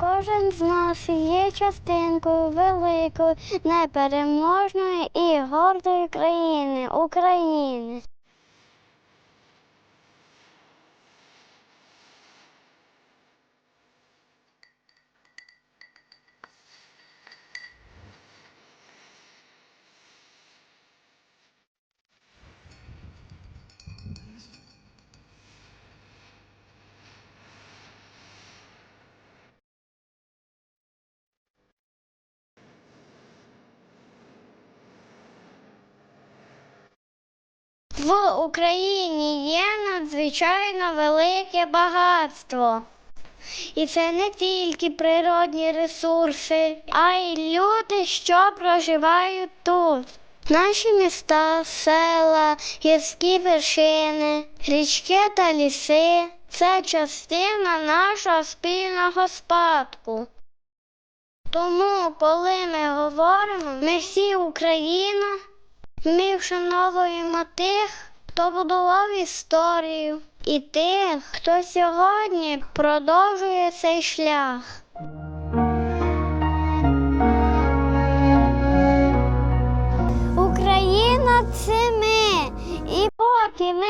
Кожен з нас є частинкою великої, непереможної і гордої країни України. В Україні є надзвичайно велике багатство. І це не тільки природні ресурси, а й люди, що проживають тут. Наші міста, села, гірські вершини, річки та ліси це частина нашого спільного спадку. Тому, коли ми говоримо, ми всі Україна, ми вшановуємо тих, хто будував історію, і тих, хто сьогодні продовжує цей шлях. Україна це ми. І поки ми